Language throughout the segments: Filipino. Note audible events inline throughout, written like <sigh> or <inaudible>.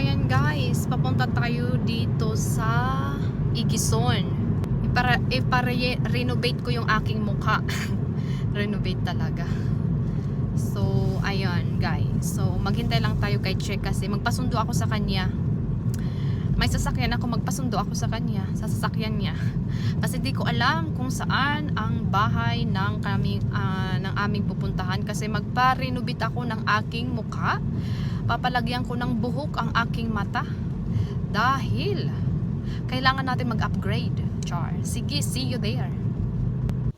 ayan guys, papunta tayo dito sa Igison. Ipara, ipare-renovate ko yung aking mukha. <laughs> Renovate talaga. So, ayun guys. So, maghintay lang tayo kay Che kasi magpasundo ako sa kanya. May sasakyan ako, magpasundo ako sa kanya, sa sasakyan niya. Kasi di ko alam kung saan ang bahay ng, kami, ah, ng aming pupuntahan kasi magpa-renovate ako ng aking mukha. Papalagyan ko ng buhok ang aking mata. Dahil kailangan natin mag-upgrade. Char. Sige, see you there.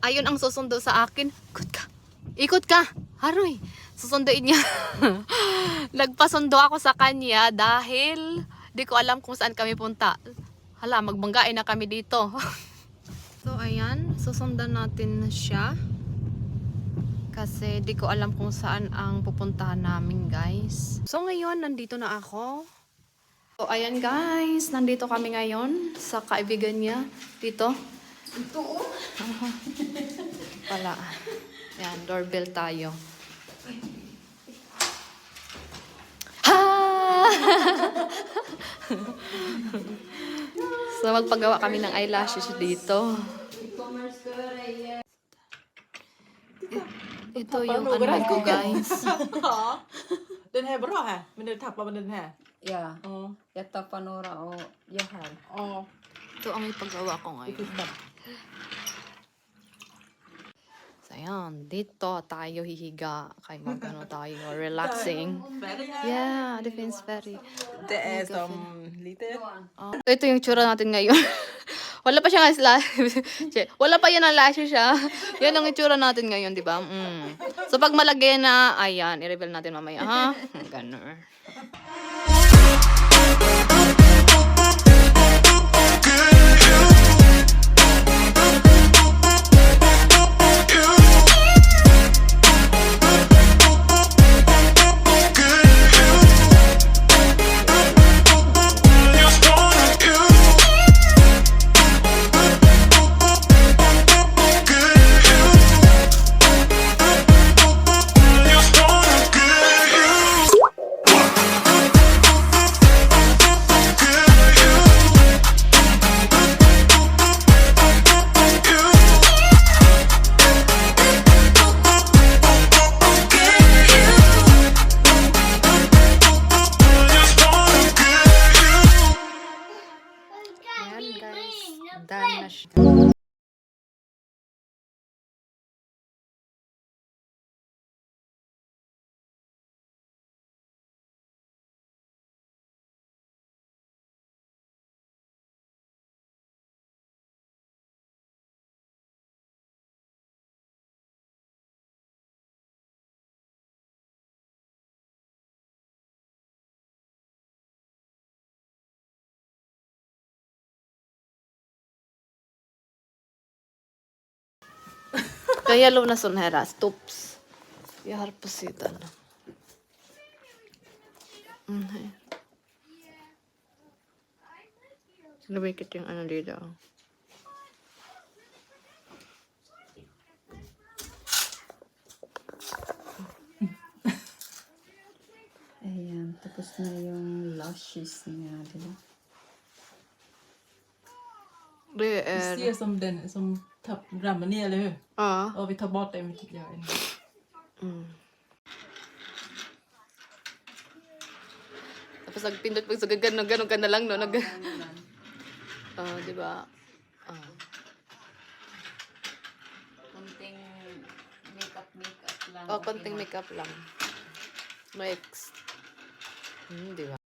Ayun ang susundo sa akin. Ikot ka. Ikot ka. Haroy. Susunduin niya. <laughs> Nagpasundo ako sa kanya dahil di ko alam kung saan kami punta. Hala, magbanggain na kami dito. <laughs> so, ayan. Susundan natin siya. Kasi di ko alam kung saan ang pupuntahan namin, guys. So, ngayon, nandito na ako. So, ayan, guys. Nandito kami ngayon sa kaibigan niya. Dito. Ito oh. <laughs> Pala. Ayan, doorbell tayo. Ha! <laughs> so, magpagawa kami ng eyelashes dito. E-commerce ko rin. Ito yung ano ko, guys. <laughs> Ja. Den här är bra här, men nu tappar man den här. Ja, Ja. jag tappar några och jag har. Ja. Ito ang ipagawa ko ngayon. So, ayan. Dito tayo hihiga. Kay mag ano tayo, relaxing. Här. Yeah, finns färg. Det är som lite... So, ito yung tsura natin ngayon. <laughs> Wala pa siya <laughs> Che, Wala pa yan ang lashes siya. yan ang itsura natin ngayon, di ba? Mm. So, pag malagay na, ayan, i-reveal natin mamaya, ha? Ganun. 始。Kaya lo na sonhera, stops. Jag har på sidan. Mm, här. Lumikit yung ano dito. Ayan, tapos na yung lashes niya, di ba? Det Det är... ser som den som tapp, ramlar ner, eller hur? Ja. Ja, vi tar bort den, vi tycker jag. är- Mm. Tapos nagpindot pag sa gano'n, gano'n ka na lang, no? Nag... Oh, di ba? Oh. Kunting makeup-makeup lang. Oh, konting makeup lang. Next. Hmm, di ba?